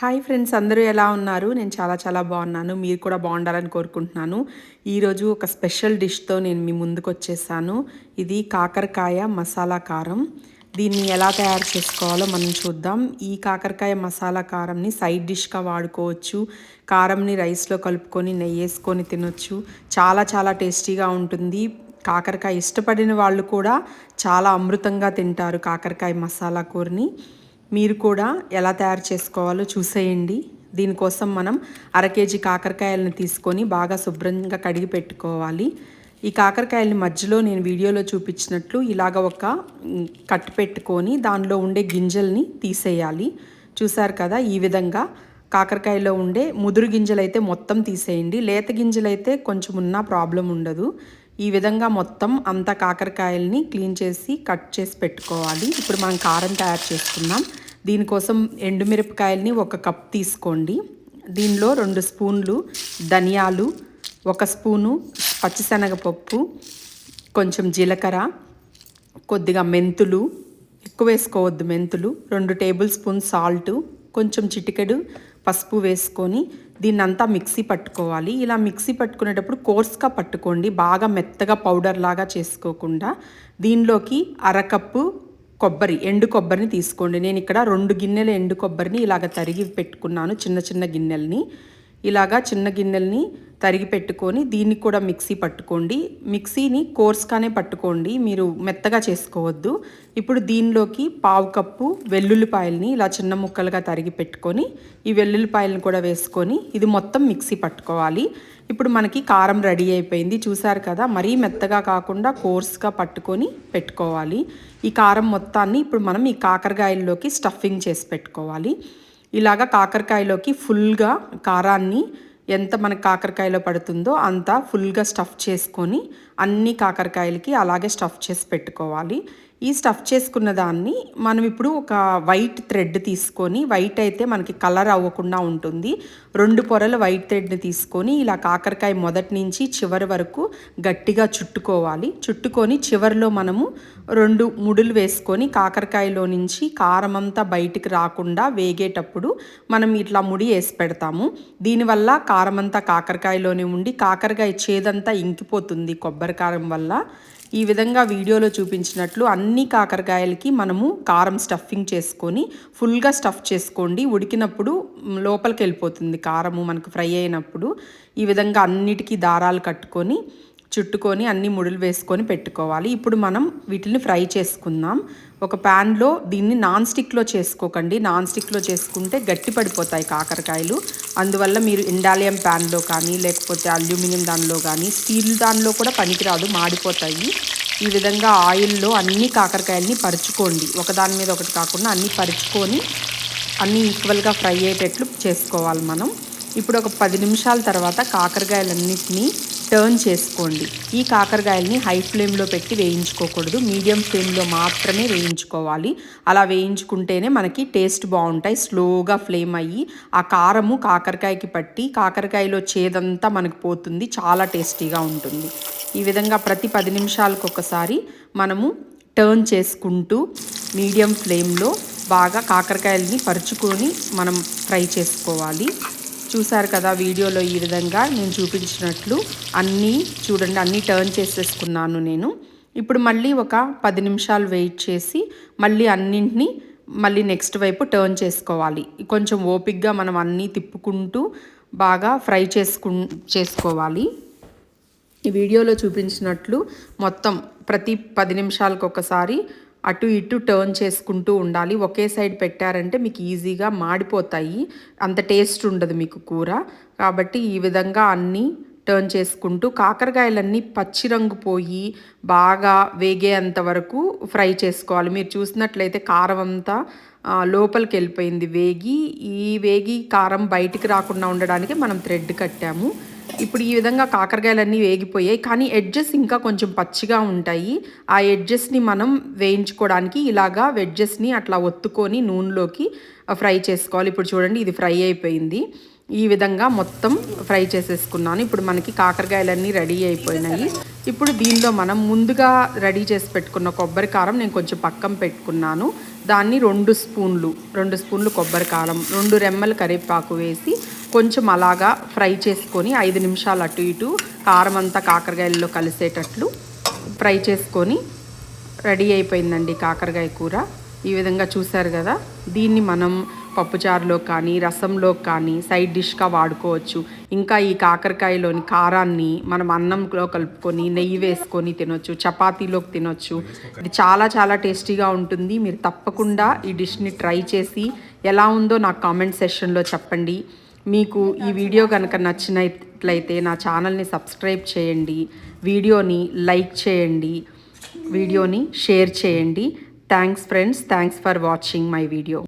Hi friends అందరూ ఎలా ఉన్నారు? నేను చాలా చాలా బాగున్నాను. మీరు కూడా బాగుండాలని కోరుకుంటున్నాను. ఈరోజు ఒక స్పెషల్ డిష్తో నేను మీ ముందుకు వచ్చేసాను ఇది కాకరకాయ మసాలా కారం. దీన్ని ఎలా తయారు చేసుకోవాలో మనం చూద్దాం. ఈ కాకరకాయ మసాలా కారంని సైడ్ డిష్గా వాడుకోవచ్చు. కారంని రైస్లో కలుపుకొని నెయ్యి వేసుకొని తినొచ్చు. చాలా చాలా టేస్టీగా ఉంటుంది. కాకరకాయ ఇష్టపడిన వాళ్ళు కూడా చాలా అమృతంగా తింటారు కాకరకాయ మసాలా కూరని. మీరు కూడా ఎలా తయారు చేసుకోవాలో చూసేయండి. దీనికోసం మనం అర కేజీ కాకరకాయలను తీసుకొని బాగా శుభ్రంగా కడిగి పెట్టుకోవాలి. ఈ కాకరకాయలని మధ్యలో నేను వీడియోలో చూపించినట్లు ఇలాగ ఒక కట్ పెట్టుకొని దానిలో ఉండే గింజల్ని తీసేయాలి. చూసారు కదా ఈ విధంగా కాకరకాయలో ఉండే ముదురు గింజలు అయితే మొత్తం తీసేయండి. లేత గింజలు అయితే కొంచెం ఉన్నా ప్రాబ్లం ఉండదు. ఈ విధంగా మొత్తం అంత కాకరకాయల్ని క్లీన్ చేసి కట్ చేసి పెట్టుకోవాలి. ఇప్పుడు మనం కారం తయారు చేసుకుందాం. దీనికోసం ఎండుమిరపకాయల్ని ఒక కప్ తీసుకోండి. దీనిలో రెండు స్పూన్లు ధనియాలు ఒక స్పూను పచ్చిశనగపప్పు కొంచెం జీలకర్ర కొద్దిగా మెంతులు ఎక్కువ వేసుకోవద్దు మెంతులు రెండు టేబుల్ స్పూన్ సాల్ట్ కొంచెం చిటికెడు పసుపు వేసుకొని దీన్ని అంతా మిక్సీ పట్టుకోవాలి. ఇలా మిక్సీ పట్టుకునేటప్పుడు కోర్స్గా పట్టుకోండి. బాగా మెత్తగా పౌడర్ లాగా చేసుకోకుండా. దీనిలోకి అరకప్పు కొబ్బరి ఎండు కొబ్బరిని తీసుకోండి. నేను ఇక్కడ రెండు గిన్నెల ఎండు కొబ్బరిని ఇలాగ తరిగి పెట్టుకున్నాను చిన్న చిన్న గిన్నెలని. ఇలాగా చిన్న గిన్నెల్ని తరిగి పెట్టుకొని దీన్ని కూడా మిక్సీ పట్టుకోండి. మిక్సీని కోర్స్గానే పట్టుకోండి. మీరు మెత్తగా చేసుకోవద్దు. ఇప్పుడు దీనిలోకి పావు కప్పు వెల్లుల్లిపాయల్ని ఇలా చిన్న ముక్కలుగా తరిగి పెట్టుకొని ఈ వెల్లుల్లిపాయలను కూడా వేసుకొని ఇది మొత్తం మిక్సీ పట్టుకోవాలి. ఇప్పుడు మనకి కారం రెడీ అయిపోయింది. చూసారు కదా? మరీ మెత్తగా కాకుండా కోర్స్గా పట్టుకొని పెట్టుకోవాలి. ఈ కారం మొత్తాన్ని ఇప్పుడు మనం ఈ కాకరకాయల్లోకి స్టఫింగ్ చేసి పెట్టుకోవాలి. ఇలాగ కాకరకాయలోకి ఫుల్గా కారాన్ని ఎంత మనకు కాకరకాయలో పడుతుందో అంత ఫుల్గా స్టఫ్ చేసుకొని అన్ని కాకరకాయలకి అలాగే స్టఫ్ చేసి పెట్టుకోవాలి. ఈ స్టఫ్ చేసుకున్న దాన్ని మనం ఇప్పుడు ఒక వైట్ థ్రెడ్ తీసుకొని వైట్ అయితే మనకి కలర్ అవ్వకుండా ఉంటుంది. రెండు పొరలు వైట్ థ్రెడ్ని తీసుకొని ఇలా కాకరకాయ మొదటి నుంచి చివరి వరకు గట్టిగా చుట్టుకోవాలి. చుట్టుకొని చివరిలో మనము రెండు ముడులు వేసుకొని కాకరకాయలో నుంచి కారం అంతా బయటికి రాకుండా వేగేటప్పుడు మనం ఇట్లా ముడి వేసి పెడతాము. దీనివల్ల కారం అంతా కాకరకాయలోనే ఉండి కాకరకాయ చేదంతా ఇంకిపోతుంది కొబ్బరి కారం వల్ల ఈ విధంగా వీడియోలో చూపించినట్లు అన్ని కాకరకాయలకి మనము కారం స్టఫింగ్ చేసుకొని ఫుల్గా స్టఫ్ చేసుకోండి. ఉడికినప్పుడు లోపలికి వెళ్ళిపోతుంది కారము మనకు ఫ్రై అయినప్పుడు. ఈ విధంగా అన్నిటికీ దారాలు కట్టుకొని చుట్టుకొని అన్ని ముడులు వేసుకొని పెట్టుకోవాలి. ఇప్పుడు మనం వీటిని ఫ్రై చేసుకుందాం. ఒక ప్యాన్లో దీన్ని నాన్ స్టిక్లో చేసుకోకండి. నాన్ స్టిక్లో చేసుకుంటే గట్టి పడిపోతాయి కాకరకాయలు. అందువల్ల మీరు ఇండాలియం ప్యాన్లో కానీ లేకపోతే అల్యూమినియం దానిలో కానీ స్టీల్ దానిలో కూడా పనికిరాదు మాడిపోతాయి. ఈ విధంగా ఆయిల్లో అన్ని కాకరకాయలని పరుచుకోండి. ఒకదాని మీద ఒకటి కాకుండా అన్నీ పరుచుకొని అన్నీ ఈక్వల్గా ఫ్రై అయ్యేటట్లు చేసుకోవాలి మనం. ఇప్పుడు ఒక పది నిమిషాల తర్వాత కాకరకాయలన్నింటినీ టర్న్ చేసుకోండి. ఈ కాకరకాయల్ని హై ఫ్లేమ్లో పెట్టి వేయించుకోకూడదు. మీడియం ఫ్లేమ్లో మాత్రమే వేయించుకోవాలి. అలా వేయించుకుంటేనే మనకి టేస్ట్ బాగుంటాయి. స్లోగా ఫ్లేమ్ అయ్యి ఆ కారము కాకరకాయకి పట్టి కాకరకాయలో చేదంతా మనకు పోతుంది. చాలా టేస్టీగా ఉంటుంది. ఈ విధంగా ప్రతి పది నిమిషాలకు ఒకసారి మనము టర్న్ చేసుకుంటూ మీడియం ఫ్లేమ్లో బాగా కాకరకాయలని పరుచుకొని మనం ఫ్రై చేసుకోవాలి. చూసారు కదా వీడియోలో ఈ విధంగా నేను చూపించినట్లు అన్నీ చూడండి అన్నీ టర్న్ చేసేసుకున్నాను నేను. ఇప్పుడు మళ్ళీ ఒక పది నిమిషాలు వెయిట్ చేసి మళ్ళీ అన్నింటినీ మళ్ళీ నెక్స్ట్ వైపు టర్న్ చేసుకోవాలి. కొంచెం ఓపిక్గా మనం అన్నీ తిప్పుకుంటూ బాగా ఫ్రై చేసుకు చేసుకోవాలి. ఈ వీడియోలో చూపించినట్లు మొత్తం ప్రతి పది నిమిషాలకు ఒకసారి అటు ఇటు టర్న్ చేసుకుంటూ ఉండాలి. ఒకే సైడ్ పెట్టారంటే మీకు ఈజీగా మాడిపోతాయి. అంత టేస్ట్ ఉండదు మీకు కూర. కాబట్టి ఈ విధంగా అన్నీ టర్న్ చేసుకుంటూ కాకరకాయలన్నీ పచ్చి రంగు పోయి బాగా వేగేంత వరకు ఫ్రై చేసుకోవాలి. మీరు చూసినట్లయితే కారం అంతా లోపలికి వెళ్ళిపోయింది. వేగి ఈ వేగి కారం బయటికి రాకుండా ఉండడానికి మనం థ్రెడ్ కట్టాము. ఇప్పుడు ఈ విధంగా కాకరకాయలన్నీ వేగిపోయాయి. కానీ ఎడ్జెస్ ఇంకా కొంచెం పచ్చిగా ఉంటాయి. ఆ ఎడ్జెస్ని మనం వేయించుకోవడానికి ఇలాగా వెడ్జెస్ని అట్లా ఒత్తుకొని నూనెలోకి ఫ్రై చేసుకోవాలి. ఇప్పుడు చూడండి ఇది ఫ్రై అయిపోయింది. ఈ విధంగా మొత్తం ఫ్రై చేసేసుకున్నాను. ఇప్పుడు మనకి కాకరకాయలన్నీ రెడీ అయిపోయినాయి. ఇప్పుడు దీనిలో మనం ముందుగా రెడీ చేసి పెట్టుకున్న కొబ్బరి కారం నేను కొంచెం పక్కన పెట్టుకున్నాను. దాన్ని రెండు స్పూన్లు రెండు స్పూన్లు కొబ్బరి కారం రెండు రెమ్మలు కరివేపాకు వేసి కొంచెం అలాగా ఫ్రై చేసుకొని ఐదు నిమిషాలు అటు ఇటు కారం అంతా కాకరకాయల్లో కలిసేటట్లు ఫ్రై చేసుకొని రెడీ అయిపోయిందండి కాకరకాయ కూర. ఈ విధంగా చూశారు కదా దీన్ని మనం పప్పుచారులో కానీ రసంలో కానీ సైడ్ డిష్గా వాడుకోవచ్చు. ఇంకా ఈ కాకరకాయలోని కారాన్ని మనం అన్నంలో కలుపుకొని నెయ్యి వేసుకొని తినొచ్చు చపాతీలోకి తినొచ్చు. ఇది చాలా చాలా టేస్టీగా ఉంటుంది. మీరు తప్పకుండా ఈ డిష్ని ట్రై చేసి ఎలా ఉందో నాకు కామెంట్ సెషన్లో చెప్పండి. మీకు ఈ వీడియో కనుక నచ్చినట్లయితే నా ఛానల్ని సబ్స్క్రైబ్ చేయండి వీడియోని లైక్ చేయండి వీడియోని షేర్ చేయండి. Thanks friends thanks for watching my video